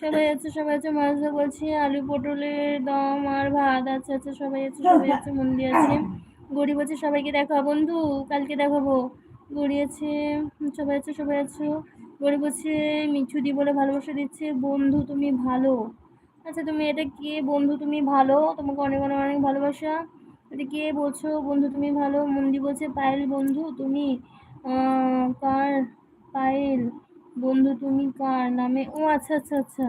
সবাই আছে সবাই আছে মাজদা বলছি, আলু পটলের দম আর ভাত আচ্ছা আচ্ছা সবাই আছে সবাই আছে মন্দির আছে। গড়ি আছে সবাইকে দেখা বন্ধু, কালকে দেখাবো। গড়ি আছে, সবাই আছে, সবাই আছো। গড়ি আছে মিঠু দি বলে ভালোবাসা দিচ্ছে, বন্ধু তুমি ভালো। আচ্ছা তুমি এটা কে? বন্ধু তুমি ভালো, তোমাকে অনেক অনেক অনেক ভালোবাসা। এটা কে বলছো? বন্ধু তুমি ভালো। মন্দি বলছে, পায়েল বন্ধু, তুমি কার? পায়েল। বন্ধু তুমি কার নামে? ও আচ্ছা আচ্ছা আচ্ছা।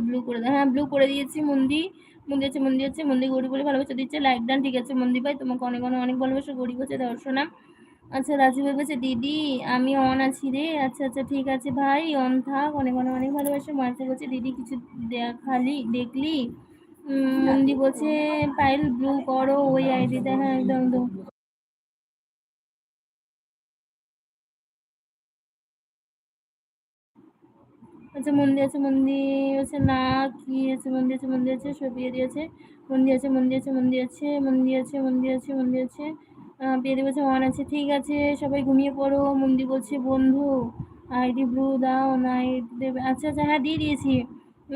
ব্লু করে দাও। হ্যাঁ ব্লু করে দিয়েছি, মন্দি। মন্দির আছে মন্দির আছে। মন্দির গরিব বলে ভালোবাসা দিচ্ছে। লাইক ডান ঠিক আছে মন্দির ভাই। তোমাকে অনেক অনেক অনেক ভালোবাসা। গরিব আছে দর্শনা আচ্ছা রাজু ভাই বলছে, দিদি, আমি অন আছি রে। আচ্ছা আচ্ছা ঠিক আছে ভাই। অন থাক। অনেক অনেক অনেক ভালোবাসা। মাঝে বলছে, দিদি, কিছু দেখালি দেখলি? মন্দি বলছে পাইল ব্লু করো, ওই আইডিতে হ্যাঁ একদম একদম। আচ্ছা মন্দির আছে মন্দির আছে না, কি আছে মন্দির আছে মন্দির আছে সবিয়ে দিয়েছে। মন্দির আছে মন্দির আছে মন্দির আছে মন্দির আছে মন্দির আছে মন্দির আছে। পেয়ে বলছে, ওয়ান আছে, ঠিক আছে, সবাই ঘুমিয়ে পড়ো। মন্দির বলছে, বন্ধু, আইডি ব্লু দাও, না, আইডি দেবে। আচ্ছা আচ্ছা হ্যাঁ দিয়ে দিয়েছি।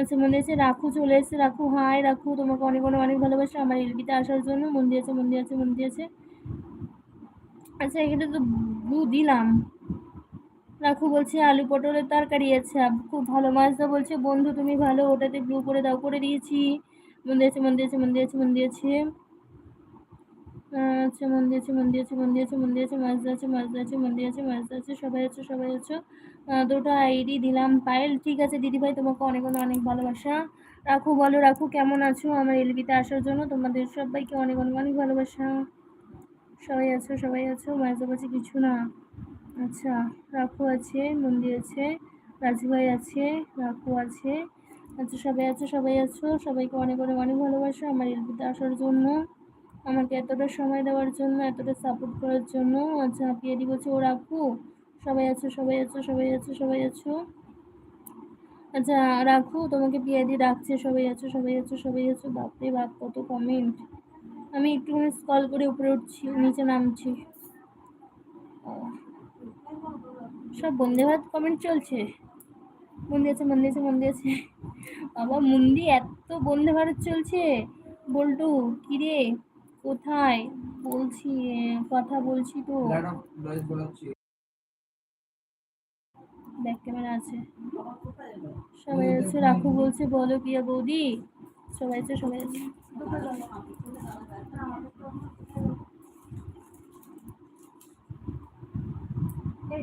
আচ্ছা মন্দির আছে, রাখু, চলে এসেছে, রাখু হাই রাখু, তোমাকে অনেক অনেক অনেক ভালোবাসা। আমার এলবিতে আসার জন্য মন্দির আছে মন্দির আছে মন্দির আছে আচ্ছা এখানে তো ব্লু দিলাম। রাখু বলছে, আলু পটলের তরকারি আছে খুব ভালো মাছটা বলছে। বন্ধু, তুমি ভালো, ওটাতে ব্লু করে দাও, করে দিয়েছি। মন্দির আছে মন্দির আছে মন্দির আছে মন্দির আছে, মন্দির আছে মন্দির আছে মন্দির আছে মন্দির আছে মাছদা আছে মাছদা আছে, মন্দির আছে মাছদা আছে, সবাই আছে, সবাই আছো। দুটো আইডি দিলাম পায়েল। ঠিক আছে, দিদিভাই, তোমাকে অনেক অনেক অনেক ভালোবাসা। রাখু, বলো, রাখু, কেমন আছো? আমার এলবিতে আসার জন্য তোমাদের সবাইকে অনেক অনেক অনেক ভালোবাসা। সবাই আছো সবাই আছো, মাঝে মাঝে কিছু না। আচ্ছা রাখু আছে মন্দির আছে রাজু ভাই আছে, রাখু আছে। আচ্ছা সবাই আছো সবাই আছো, সবাইকে অনেক অনেক অনেক ভালোবাসা আমার এলবিতে আসার জন্য। আমাকে এতটা সময় দেওয়ার জন্য, এতটা সাপোর্ট করার জন্য আচ্ছা পিয়াদি বলছে ও রাখু সবাই আছো সবাই আছো সবাই আছো সবাই আছো। আচ্ছা রাখু, তোমাকে পিয়াদি রাখছে সবাই আছো সবাই আছো সবাই আছো। বাপরে বাপ, কত কমেন্ট আমি একটুখানি স্কল করে উপরে উঠছি, নিচে নামছি। সব বন্দে ভারত কমেন্ট চলছে? মন্দির আছে মন্দির আছে মন্দির আছে। বাবা মুন্দি এত বন্দে ভারত চলছে। বল্টু, কিরে? কোথায়? বলছি কথা বলছি তো। ব্যাক ক্যামেরা আছে। সবাই আছে রাখু বলছে বলো প্রিয়া বৌদি? সবাই আছে সবাই আছে এই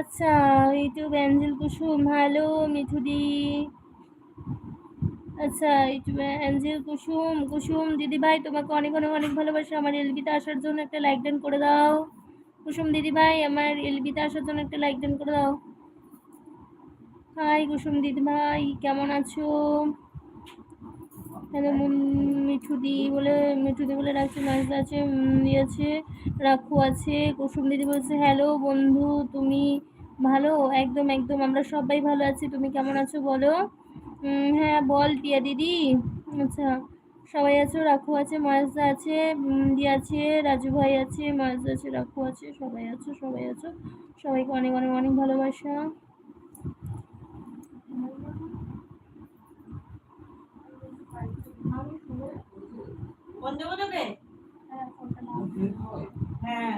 আচ্ছা ইউটিউব অ্যাঞ্জেল কুসুম, হ্যালো মিঠুদি আচ্ছা ইউটিউব অ্যাঞ্জেল কুসুম কুসুম দিদি ভাই, তোমাকে অনেক অনেক অনেক ভালোবাসা। আমার এলবিতে আসার জন্য একটা লাইক ডান করে দাও। কুসুম দিদি ভাই, আমার এলবিতে আসার জন্য একটা লাইক ডান করে দাও। হাই কুসুম দিদি ভাই, কেমন আছো? মিঠুদি বলে মিঠুদি বলে রাখছে নাচদা আছে মুন্দি আছে, রাখু আছে, কুসুম দিদি বলছে হ্যালো বন্ধু, তুমি ভালো? একদম একদম, আমরা সবাই ভালো আছি, তুমি কেমন আছো বলো? হ্যাঁ বল টিয়া দিদি। আচ্ছা সবাই আছো, রাখু আছে মহেশদা আছে মুন্দি আছে, রাজু ভাই আছে মহেশদা আছে, রাখু আছে, সবাই আছো সবাই আছো। সবাইকে অনেক অনেক অনেক ভালোবাসা। করে দেবে হ্যাঁ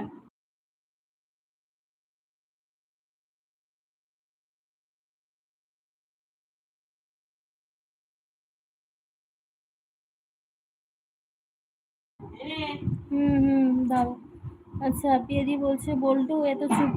হুম হুম দাও। আচ্ছা পিয়াদি বলছে বল্টু এত চুপ